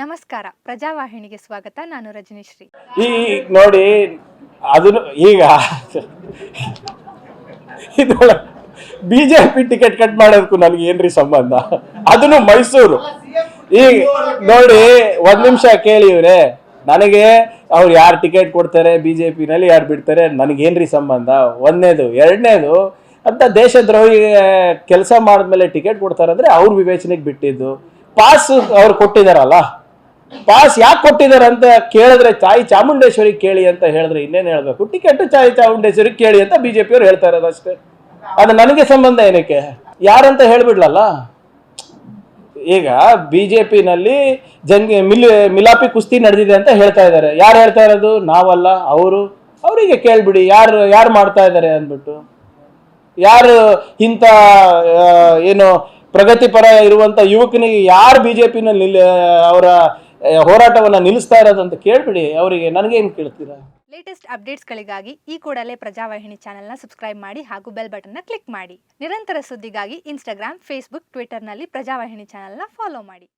ನಮಸ್ಕಾರ. ಪ್ರಜಾವಾಹಿನಿಗೆ ಸ್ವಾಗತ. ನಾನು ರಜನಿಶ್ರೀ. ಈ ನೋಡಿ ಅದನ್ನು ಈಗ ಇದ್ರೊಳಗೆ ಬಿಜೆಪಿ ಟಿಕೆಟ್ ಕಟ್ ಮಾಡೋದಕ್ಕೂ ನನಗೆ ಏನ್ರಿ ಸಂಬಂಧ? ಅದನ್ನು ಮೈಸೂರು. ಈಗ ನೋಡಿ, ಒಂದ್ ನಿಮಿಷ ಕೇಳಿ ಇವ್ರೆ. ನನಗೆ ಅವ್ರು ಯಾರು ಟಿಕೆಟ್ ಕೊಡ್ತಾರೆ ಬಿಜೆಪಿನಲ್ಲಿ ಯಾರು ಬಿಡ್ತಾರೆ ನನಗೇನ್ರಿ ಸಂಬಂಧ? ಒಂದನೇದು, ಎರಡನೇದು, ಅಂತ ದೇಶದ್ರೋಹಿ ಕೆಲಸ ಮಾಡಿದ್ಮೇಲೆ ಟಿಕೆಟ್ ಕೊಡ್ತಾರೆ ಅಂದ್ರೆ ಅವ್ರ ವಿವೇಚನೆಗೆ ಬಿಟ್ಟಿದ್ದು. ಪಾಸ್ ಅವ್ರು ಕೊಟ್ಟಿದಾರಲ್ಲ? ಪಾಸ್ ಯಾಕೆ ಕೊಟ್ಟಿದ್ದಾರೆ ಅಂತ ಕೇಳಿದ್ರೆ ತಾಯಿ ಚಾಮುಂಡೇಶ್ವರಿ ಕೇಳಿ ಅಂತ ಹೇಳಿದ್ರೆ ಇನ್ನೇನು ಹೇಳಬೇಕು? ಟಿಕೆಟ್ ತಾಯಿ ಚಾಮುಂಡೇಶ್ವರಿ ಕೇಳಿ ಅಂತ ಬಿಜೆಪಿ ಅವರು ಹೇಳ್ತಾ ಇರೋದು ಅಷ್ಟೇ. ಅದು ನನಗೆ ಸಂಬಂಧ ಏನಕ್ಕೆ? ಯಾರಂತ ಹೇಳ್ಬಿಡ್ಲಲ್ಲ? ಈಗ ಬಿಜೆಪಿನಲ್ಲಿ ಜಂಗ್ ಮಿಲ್ ಮಿಲಾಪಿ ಕುಸ್ತಿ ನಡೆದಿದೆ ಅಂತ ಹೇಳ್ತಾ ಇದ್ದಾರೆ. ಯಾರು ಹೇಳ್ತಾ ಇರೋದು? ನಾವಲ್ಲ, ಅವರು. ಅವರಿಗೆ ಕೇಳ್ಬಿಡಿ, ಯಾರು ಯಾರು ಮಾಡ್ತಾ ಇದ್ದಾರೆ ಅಂದ್ಬಿಟ್ಟು. ಯಾರು ಇಂಥ ಏನು ಪ್ರಗತಿಪರ ಇರುವಂಥ ಯುವಕನಿಗೆ ಯಾರು ಬಿಜೆಪಿನಲ್ಲಿ ಪಿನಲ್ಲಿ ಅವರ ಹೋರಾಟವನ್ನ ನಿಲ್ಲಿಸ್ತಾ ಇರೋದಂತ ಕೇಳ್ಬಿಡಿ, ಅವರಿಗೆ ನನಗೇನು ಕೇಳ್ತೀರಾ? ಲೇಟೆಸ್ಟ್ ಅಪ್ಡೇಟ್ಸ್ಗಳಿಗಾಗಿ ಈ ಕೂಡಲೇ ಪ್ರಜಾವಾಹಿನಿ ಚಾನೆಲ್ನ ಸಬ್ಸ್ಕ್ರೈಬ್ ಮಾಡಿ ಹಾಗೂ ಬೆಲ್ ಬಟನ್ನ ಕ್ಲಿಕ್ ಮಾಡಿ. ನಿರಂತರ ಸುದ್ದಿಗಾಗಿ ಇನ್ಸ್ಟಾಗ್ರಾಮ್ ಫೇಸ್ಬುಕ್ ಟ್ವಿಟರ್ನಲ್ಲಿ ಪ್ರಜಾವಾಹಿನಿ ಚಾನೆಲ್ನ ಫಾಲೋ ಮಾಡಿ.